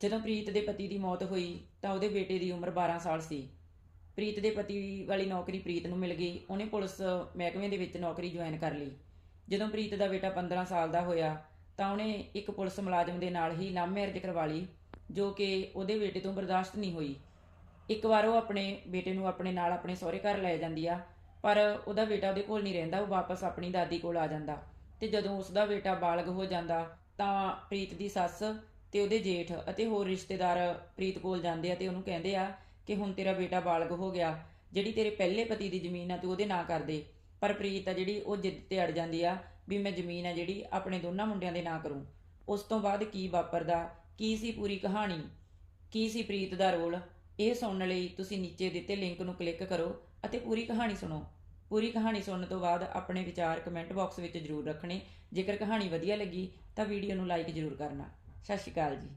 ਜਦੋਂ ਪ੍ਰੀਤ ਦੇ ਪਤੀ ਦੀ ਮੌਤ ਹੋਈ ਤਾਂ ਉਹਦੇ ਬੇਟੇ ਦੀ ਉਮਰ 12 ਸਾਲ ਸੀ। ਪ੍ਰੀਤ ਦੇ ਪਤੀ ਵਾਲੀ ਨੌਕਰੀ ਪ੍ਰੀਤ ਨੂੰ ਮਿਲ ਗਈ। ਉਹਨੇ ਪੁਲਿਸ ਮਹਿਕਮੇ ਦੇ ਵਿੱਚ ਨੌਕਰੀ ਜੁਆਇਨ ਕਰ ਲਈ। ਜਦੋਂ ਪ੍ਰੀਤ ਦਾ ਬੇਟਾ 15 ਸਾਲ ਦਾ ਹੋਇਆ ਤਾਂ ਉਹਨੇ ਇੱਕ ਪੁਲਿਸ ਮੁਲਾਜ਼ਮ ਦੇ ਨਾਲ ਹੀ ਲਵ ਮੈਰਿਜ ਕਰਵਾ ਲਈ, ਜੋ ਕਿ ਉਹਦੇ ਬੇਟੇ ਤੋਂ ਬਰਦਾਸ਼ਤ ਨਹੀਂ ਹੋਈ। ਇੱਕ ਵਾਰ ਉਹ ਆਪਣੇ ਬੇਟੇ ਨੂੰ ਆਪਣੇ ਨਾਲ ਆਪਣੇ ਸਹੁਰੇ ਘਰ ਲੈ ਜਾਂਦੀ ਆ, ਪਰ ਉਹਦਾ ਬੇਟਾ ਉਹਦੇ ਕੋਲ ਨਹੀਂ ਰਹਿੰਦਾ, ਉਹ ਵਾਪਸ ਆਪਣੀ ਦਾਦੀ ਕੋਲ ਆ ਜਾਂਦਾ। ਤੇ ਜਦੋਂ ਉਸ ਦਾ ਬੇਟਾ ਬਾਲਗ ਹੋ ਜਾਂਦਾ ਤਾਂ ਪ੍ਰੀਤ ਦੀ ਸੱਸ ਤੇ ਉਹਦੇ ਜੇਠ ਅਤੇ ਹੋਰ ਰਿਸ਼ਤੇਦਾਰ ਪ੍ਰੀਤ ਕੋਲ ਜਾਂਦੇ ਆ ਤੇ ਉਹਨੂੰ ਕਹਿੰਦੇ ਆ ਕਿ ਹੁਣ ਤੇਰਾ ਬੇਟਾ ਬਾਲਗ ਹੋ ਗਿਆ, ਜਿਹੜੀ ਤੇਰੇ ਪਹਿਲੇ ਪਤੀ ਦੀ ਜ਼ਮੀਨ ਆ ਤੂੰ ਉਹਦੇ ਨਾਂ ਕਰ ਦੇ। ਪਰ ਪ੍ਰੀਤ ਆ ਜਿਹੜੀ ਉਹ ਜਿੱਦ ਤੇ ਅੜ ਜਾਂਦੀ ਆ ਵੀ ਮੈਂ ਜ਼ਮੀਨ ਆ ਜਿਹੜੀ ਆਪਣੇ ਦੋਨਾਂ ਮੁੰਡਿਆਂ ਦੇ ਨਾਂ ਕਰੂੰ। ਉਸ ਤੋਂ ਬਾਅਦ ਕੀ ਵਾਪਰਦਾ, ਕੀ ਸੀ ਪੂਰੀ ਕਹਾਣੀ, ਕੀ ਸੀ ਪ੍ਰੀਤ ਦਾ ਰੋਲ, ਇਹ ਸੁਣਨ ਲਈ ਤੁਸੀਂ ਨੀਚੇ ਦਿੱਤੇ ਲਿੰਕ ਨੂੰ ਕਲਿੱਕ ਕਰੋ ਅਤੇ ਪੂਰੀ ਕਹਾਣੀ ਸੁਣੋ। ਪੂਰੀ ਕਹਾਣੀ ਸੁਣਨ ਤੋਂ ਬਾਅਦ ਆਪਣੇ ਵਿਚਾਰ ਕਮੈਂਟ ਬਾਕਸ ਵਿੱਚ ਜ਼ਰੂਰ ਰੱਖਣੇ। ਜੇਕਰ ਕਹਾਣੀ ਵਧੀਆ ਲੱਗੀ ਤਾਂ ਵੀਡੀਓ ਨੂੰ ਲਾਈਕ ਜ਼ਰੂਰ ਕਰਨਾ। ਸਤਿ ਸ਼੍ਰੀ ਅਕਾਲ ਜੀ